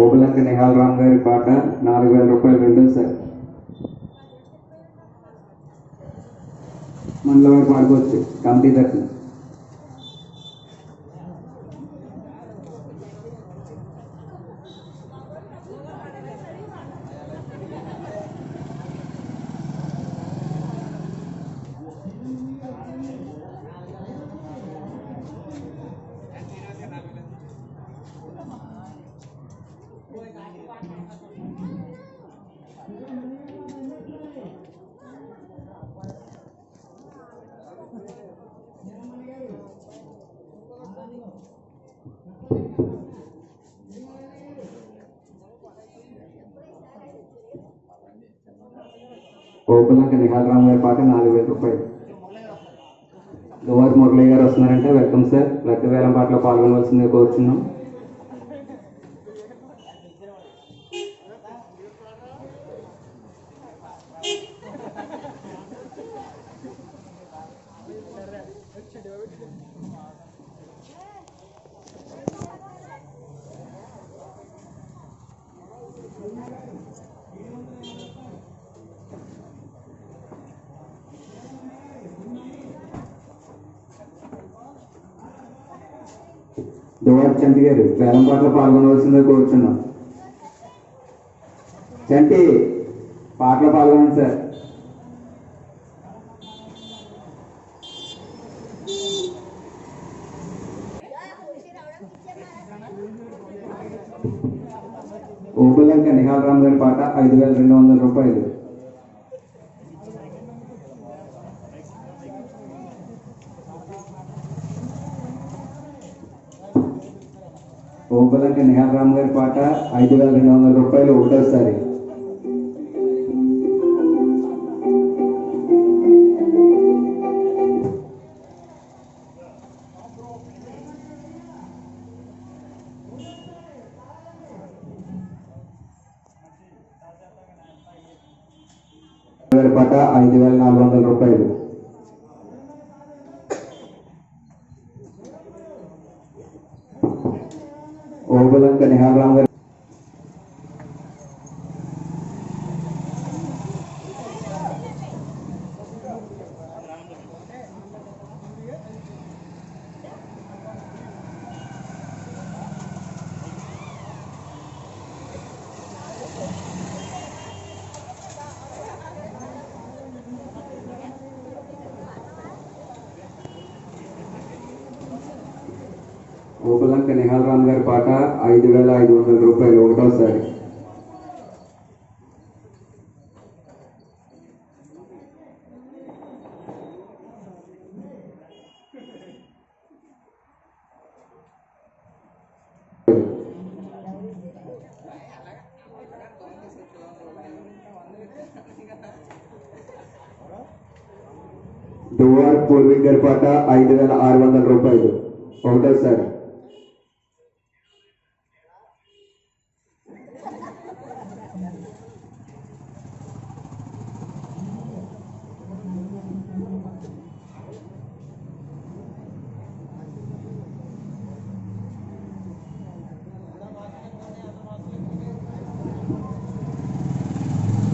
ఓబులంక నిహాలరామ్ గారి పాట నాలుగు వేల రూపాయలు రెండో సార్. మనలో పాడుకోవచ్చు కమిటీ తరఫున. ఓబులంక రామ్ గారి పాట నాలుగు వేల రూపాయలు. దువార్ మురళి గారు వస్తున్నారంటే వెల్కమ్ సార్. లడ్డు వేలం పాటలో పాల్గొనవలసిందిగా కోరుచున్నాం. దువార్ చంటి గారు వేలం పాటలో పాల్గొనవలసిందిగా కోరుచున్నాం. చంటి పాటలు పాల్గొనండి సార్. ఓపులంక గారి పాట ఐదు వేల రెండు వందల రూపాయలు. ఓపులంక నిహాల్ రామ్ గారి పాట ఐదు వేల రెండు వందల రూపాయలు ఒకటోసారి. గారి పాట ఐదు వేల నాలుగు వందల రూపాయలు ఓబులంక నిహాల్ రామ్ గారి ఓబులంక నిహాల్ రామ్ గారి పాట ఐదు వేల ఐదు వందల రూపాయలు ఒకటోసారి డువార్ పూర్వీక్ గారి పాట ఐదు వేల ఆరు వందల రూపాయలు. ఒకటోసారి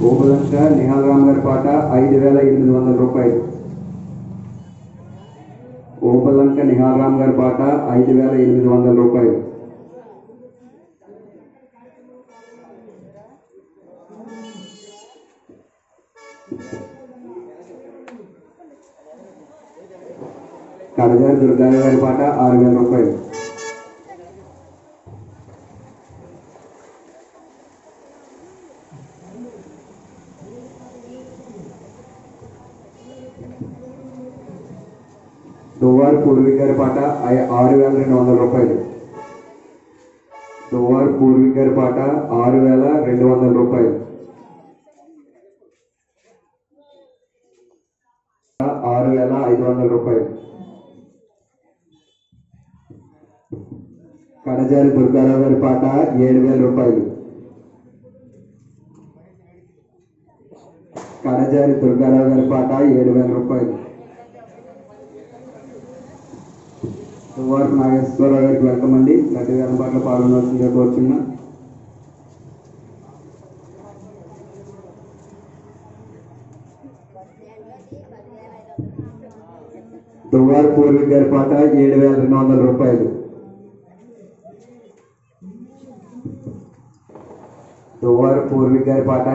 ఓబులంక నిహాల్ రామ్ గారి పాట ఐదు వేల ఎనిమిది వందల రూపాయలు. ఓపలంక నిహాల్ రామ్ గారి పాట ఐదు వేల ఎనిమిది వందల రూపాయలు. కడజా దుర్గాయ గారి పాట ఆరు వేల రూపాయలు. దువ్వారు పూర్వీ గారి పాట ఆరు వేల రెండు వందల రూపాయలు. దువ్వారు పూర్వీక్ గారి పాట ఆరు వేల రెండు వందల రూపాయలు. ఆరు వేల ఐదు వందల రూపాయలు. కడజారి దుర్గారావు గారి పాట ఏడు వేల రూపాయలు. కడజారి దుర్గారావు గారి పాట ఏడు వేల రూపాయలు. సువారు నాగేశ్వరరావు గారికి వెల్కమ్ అండి ప్రతి వేల పాటలు పాల్గొనవలసిందిగా కోరుచున్నా దువ్వారు పూర్వీ గారి పాట ఏడు వేల రెండు వందల రూపాయలు. దువ్వారు పూర్వీ గారి పాట